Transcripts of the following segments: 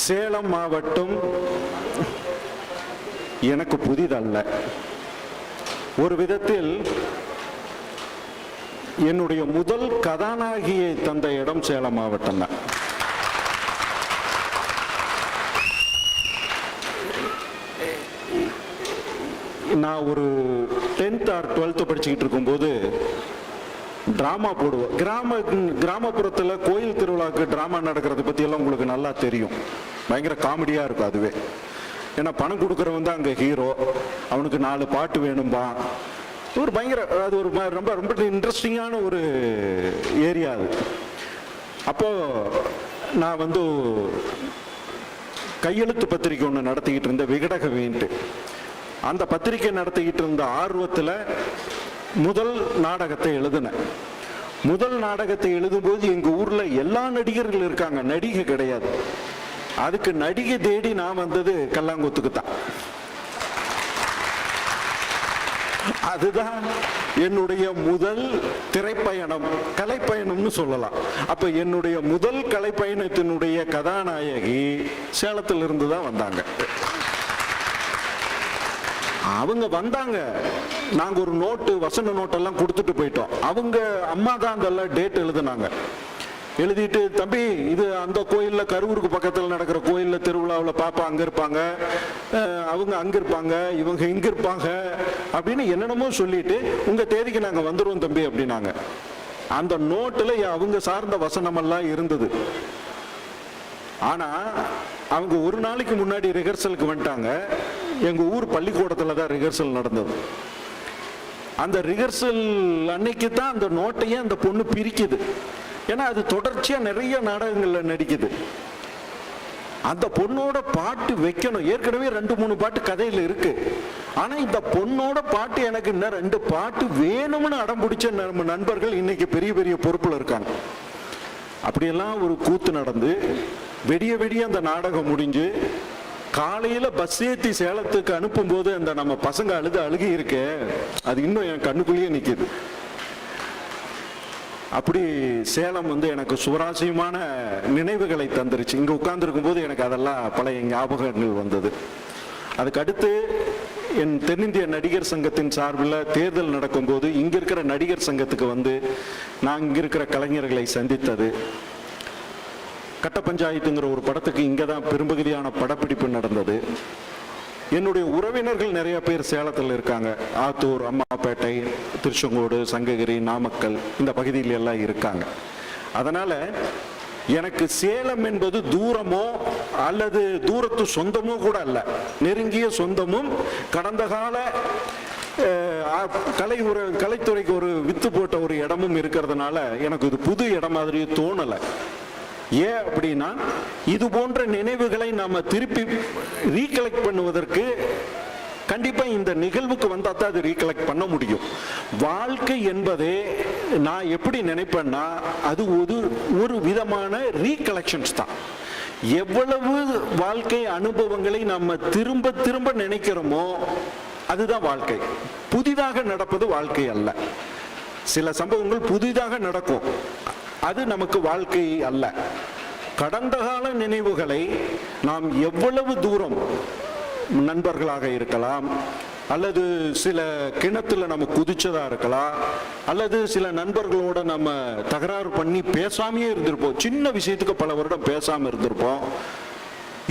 சேலம் மாவட்டம் எனக்கு புதிதல்ல. ஒரு விதத்தில் என்னுடைய முதல் கதாநாயகியை தந்த இடம் சேலம் மாவட்டம் தான். நான் ஒரு டென்த் ஆர் டுவெல்த்து படிச்சுக்கிட்டு இருக்கும்போது ட்ராமா போடுவோம் கிராம கிராமப்புறத்தில் கோயில் திருவிழாவுக்கு ட்ராமா நடக்கிறத பற்றியெல்லாம் உங்களுக்கு நல்லா தெரியும். பயங்கர காமெடியாக இருக்கும் அதுவே. ஏன்னா பணம் கொடுக்குறவன் தான் அங்கே ஹீரோ அவனுக்கு நாலு பாட்டு வேணும்பா. ஒரு பயங்கர அது ஒரு ரொம்ப ரொம்ப இன்ட்ரெஸ்டிங்கான ஒரு ஏரியா அது. அப்போது நான் வந்து கையெழுத்து பத்திரிக்கை ஒன்று நடத்திக்கிட்டு இருந்த விகடகவின்ட்டு. அந்த பத்திரிக்கை நடத்திக்கிட்டு இருந்த ஆர்வத்தில் முதல் நாடகத்தை எழுதினேன் முதல் நாடகத்தை எழுதும்போது எங்கள் ஊரில் எல்லா நடிகர்கள் இருக்காங்க. நடிகை கிடையாது. அதுக்கு நடிகை தேடி நான் வந்தது கல்லாங்குத்துக்கு தான் அதுதான் என்னுடைய முதல் திரைப்பயணம். கலைப்பயணம்னு சொல்லலாம். அப்ப என்னுடைய முதல் கலைப்பயணத்தினுடைய கதாநாயகி சேலத்திலிருந்து தான் வந்தாங்க. அவங்க வந்தாங்க. நாங்க ஒரு நோட்டு வசன நோட்டெல்லாம் கொடுத்துட்டு போயிட்டோம். அவங்க அம்மா தான் அதெல்லாம் டேட் எழுதுனாங்க. எழுதிட்டு தம்பி இது அந்த கோயில்ல கரூருக்கு பக்கத்தில் நடக்கிற கோயில்ல திருவிழாவில் பாப்பா அங்க இருப்பாங்க. அவங்க அங்க இருப்பாங்க இவங்க இங்க இருப்பாங்க. அப்படின்னு என்னென்னமோ சொல்லிட்டு உங்க தேதிக்கு நாங்க வந்துடுவோம் தம்பி அப்படின்னாங்க. அந்த நோட்டுல அவங்க சார்ந்த வசனமெல்லாம் இருந்தது. ஆனா அவங்க ஒரு நாளைக்கு முன்னாடி ரிஹர்சலுக்கு வந்துட்டாங்க. எங்கள் ஊர் பள்ளிக்கூடத்தில் தான் ரிஹர்சல் நடந்தது. அந்த ரிஹர்சல் அன்னைக்கு தான் அந்த நோட்டையே அந்த பொண்ணு பிரிக்குது. ஏன்னா அது தொடர்ச்சியாக நிறைய நாடகங்களில் நடிக்குது. அந்த பொண்ணோட பாட்டு வைக்கணும். ஏற்கனவே ரெண்டு மூணு பாட்டு கதையில் இருக்கு. ஆனா இந்த பொண்ணோட பாட்டு எனக்கு இன்னும் ரெண்டு பாட்டு வேணும்னு அடம் பிடிச்ச நம்ம நண்பர்கள் இன்னைக்கு பெரிய பெரிய பொறுப்புல இருக்காங்க. அப்படியெல்லாம் ஒரு கூத்து நடந்து வெடிய வெடிய அந்த நாடகம் முடிஞ்சு காலையில பஸ் ஏத்தி சேலத்துக்கு அனுப்பும்போது அந்த நம்ம பசங்க அழுது அழுகி இருக்கே அது இன்னும் என் கண்ணுக்குள்ளேயே நிக்குது. அப்படி சேலம் வந்து எனக்கு சுவராசியமான நினைவுகளை தந்துருச்சு. இங்க உட்கார்ந்துருக்கும் போது எனக்கு அதெல்லாம் பழைய ஞாபகங்கள் வந்தது. அதுக்கு அடுத்து என் தென்னிந்திய நடிகர் சங்கத்தின் சார்பில் தேர்தல் நடக்கும்போது இங்கே இருக்கிற நடிகர் சங்கத்துக்கு வந்து நான் இங்கே இருக்கிற கலைஞர்களை சந்தித்தது. கட்ட பஞ்சாயத்துங்கிற ஒரு படத்துக்கு இங்கே தான் பெரும்பகுதியான படப்பிடிப்பு நடந்தது. என்னுடைய உறவினர்கள் நிறைய பேர் சேலத்தில் இருக்காங்க. ஆத்தூர் அம்மாப்பேட்டை திருச்செங்கோடு சங்ககிரி நாமக்கல் இந்த பகுதியில் எல்லாம் இருக்காங்க. அதனால் எனக்கு சேலம் என்பது தூரமோ அல்லது தூரத்து சொந்தமோ கூட அல்ல. நெருங்கிய சொந்தமும் கடந்த கால கலை ஒரு கலைத்துறைக்கு ஒரு வித்து போட்ட ஒரு இடமும் இருக்கிறதுனால எனக்கு இது புது இடம் மாதிரியே தோணலை. ஏன் அப்படின்னா இது போன்ற நினைவுகளை நாம் திருப்பி ரீகலெக்ட் பண்ணுவதற்கு கண்டிப்பாக இந்த நிகழ்வுக்கு வந்தால் தான் அது ரீகலெக்ட் பண்ண முடியும். வாழ்க்கை என்பதே நான் எப்படி நினைப்பேன்னா அது ஒரு ஒரு விதமான ரீகலெக்ஷன்ஸ் தான். எவ்வளவு வாழ்க்கை அனுபவங்களை நம்ம திரும்ப திரும்ப நினைக்கிறோமோ அதுதான் வாழ்க்கை. புதிதாக நடப்பது வாழ்க்கை அல்ல. சில சம்பவங்கள் புதிதாக நடக்கும். அது நமக்கு வாழ்க்கை அல்ல. கடந்த கால நினைவுகளை நாம் எவ்வளவு தூரம் நண்பர்களாக இருக்கலாம் அல்லது சில கிணத்துல நம்ம குதிச்சதா இருக்கலாம் அல்லது சில நண்பர்களோட நம்ம தகராறு பண்ணி பேசாமையே இருந்திருப்போம். சின்ன விஷயத்துக்கு பல வருடம் பேசாம இருந்திருப்போம்.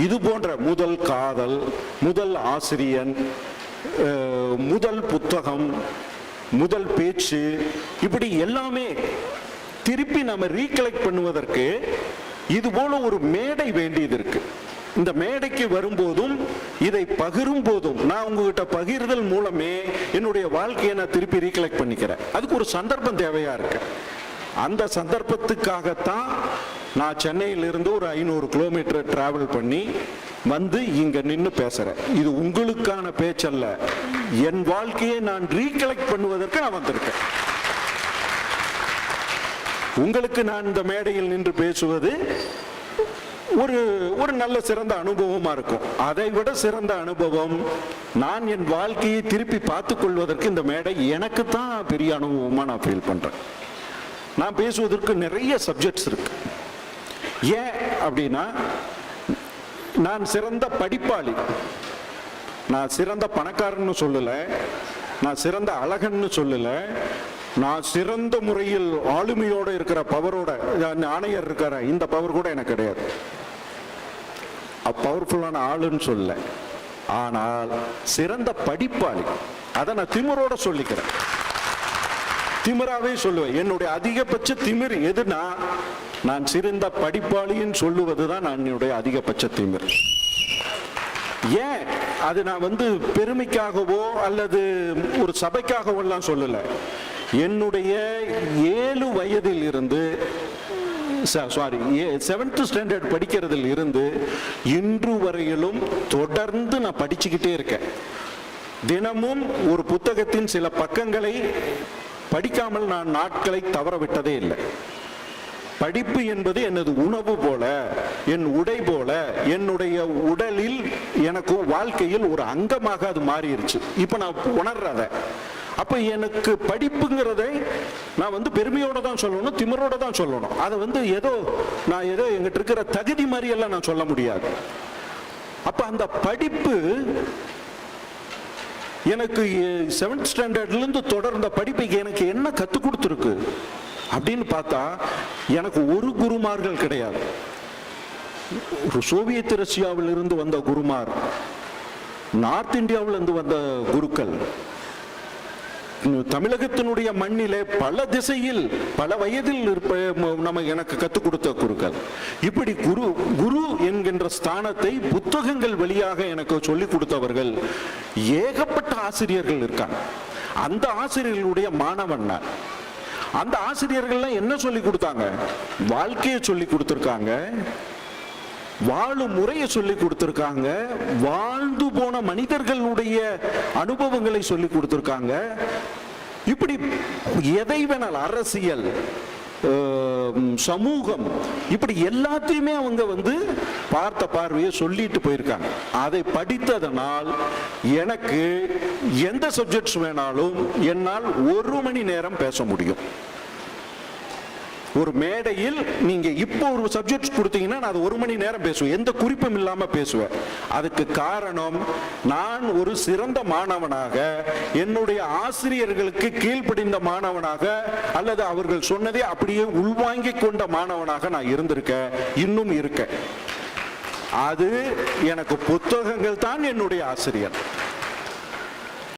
இது போன்ற முதல் காதல் முதல் ஆசிரியன் முதல் புத்தகம் முதல் பேச்சு இப்படி எல்லாமே திருப்பி நம்ம ரீகலெக்ட் பண்ணுவதற்கு இது போல ஒரு மேடை வேண்டியது இருக்கு. இந்த மேடைக்கு வரும்போதும் இதை பகிரும் போதும் நான் உங்ககிட்ட பகிர்தல் மூலமே என்னுடைய வாழ்க்கையை நான் திருப்பி ரீகலெக்ட் பண்ணிக்கிறேன். அதுக்கு ஒரு சந்தர்ப்பம் தேவையா இருக்கு. அந்த சந்தர்ப்பத்துக்காகத்தான் நான் சென்னையிலிருந்து ஒரு ஐநூறு கிலோமீட்டர் டிராவல் பண்ணி வந்து இங்க நின்று பேசுறேன். இது உங்களுக்கான பேச்சல்ல. என் வாழ்க்கையை நான் ரீகலெக்ட் பண்ணுவதற்கு நான் வந்திருக்கேன். உங்களுக்கு நான் இந்த மேடையில் நின்று பேசுவது ஒரு ஒரு நல்ல சிறந்த அனுபவமா இருக்கும். அதை விட சிறந்த அனுபவம் நான் என் வாழ்க்கையை திருப்பி பார்த்து கொள்வதற்கு இந்த மேடை எனக்கு தான் பெரிய அனுபவமா நான் ஃபீல் பண்றேன். நான் பேசுவதற்கு நிறைய சப்ஜெக்ட்ஸ் இருக்கு. ஏன் அப்படின்னா நான் சிறந்த படிப்பாளி. நான் சிறந்த பணக்காரன்னு சொல்லலை. நான் சிறந்த அழகன்னு சொல்லலை. நான் சிறந்த முறையில் ஆளுமையோட இருக்கிற பவரோட ஆணையர் இருக்கிற இந்த பவர் கூட எனக்கு கிடையாது. பவர்ஃபுல்லான ஆளுன்னு சொல்ல ஆனால் சிறந்த படிப்பாளி. அதை நான் திமிரோட சொல்லிக்கிறேன். திமிராவே சொல்லுவேன். என்னுடைய அதிகபட்ச திமிர் எதுனா நான் சிறந்த படிப்பாளின்னு சொல்லுவது நான் என்னுடைய அதிகபட்ச திமிர். ஏன்? அது நான் வந்து பெருமைக்காகவோ அல்லது ஒரு சபைக்காகவோ எல்லாம் சொல்லலை. என்னுடைய ஏழு வயதில் இருந்து சாரி செவன்த் ஸ்டாண்டர்ட் படிக்கிறதில் இருந்து இன்று வரையிலும் தொடர்ந்து நான் படிச்சுக்கிட்டே இருக்கேன். தினமும் ஒரு புத்தகத்தின் சில பக்கங்களை படிக்காமல் நான் நாட்களை தவற விட்டதே இல்லை. படிப்பு என்பது எனது உணவு போல என் உடை போல என்னுடைய உடலில் எனக்கு வாழ்க்கையில் ஒரு அங்கமாக அது மாறிடுச்சு இப்போ நான் உணர்றதை. அப்போ எனக்கு படிப்புங்கிறதை நான் வந்து பெருமையோட தான் சொல்லணும் திமிரோட தான் சொல்லணும். அதை வந்து ஏதோ நான் ஏதோ எங்கிட்ட இருக்கிற தகுதி மாதிரியெல்லாம் நான் சொல்ல முடியாது. அப்போ அந்த படிப்பு எனக்கு செவன்த் ஸ்டாண்டர்ட்லேருந்து தொடர்ந்த படிப்பு எனக்கு என்ன கற்றுக் கொடுத்துருக்கு அப்படின்னு பார்த்தா எனக்கு ஒரு குருமார்கள் கிடையாது. சோவியத் ரஷ்யாவில் இருந்து வந்த குருமார் நார்த் இந்தியாவில் இருந்து வந்த குருக்கள் தமிழகத்தினுடைய மண்ணிலே பல திசையில் பல வயதில் இருப்ப நம்ம எனக்கு கற்றுக் கொடுத்த குருக்கள். இப்படி குரு குரு என்கின்ற ஸ்தானத்தை புத்தகங்கள் வழியாக எனக்கு சொல்லிக் கொடுத்தவர்கள் ஏகப்பட்ட ஆசிரியர்கள் இருக்காங்க. அந்த ஆசிரியர்களுடைய மாணவன் நான். அந்த ஆசிரியர்கள்லாம் என்ன சொல்லி கொடுத்தாங்க? வாழ்க்கையை சொல்லி கொடுத்துருக்காங்க. வாழும் முறையை சொல்லி கொடுத்துருக்காங்க. வாழ்ந்து போன மனிதர்களுடைய அனுபவங்களை சொல்லி கொடுத்துருக்காங்க. இப்படி எதை வேணால் அரசியல் சமூகம் இப்படி எல்லாத்தையுமே அவங்க வந்து பார்த்த பார்வையை சொல்லிட்டு போயிருக்காங்க. அதை படித்ததனால் எனக்கு எந்த சப்ஜெக்ட்ஸ் வேணாலும் என்னால் ஒரு மணி நேரம் பேச முடியும். ஒரு மேடையில் நீங்க இப்போ ஒரு சப்ஜெக்ட் கொடுத்தீங்கன்னா நான் அது ஒரு மணி நேரம் பேசுவேன். எந்த குறிப்பும் இல்லாம பேசுவேன். அதுக்கு காரணம் நான் ஒரு சிறந்த மாணவனாக என்னுடைய ஆசிரியர்களுக்கு கீழ்ப்படிந்த மாணவனாக அல்லது அவர்கள் சொன்னதை அப்படியே உள்வாங்கி கொண்ட மாணவனாக நான் இருந்திருக்கேன். இன்னும் இருக்கேன். அது எனக்கு புத்தகங்கள் தான் என்னுடைய ஆசிரியர்.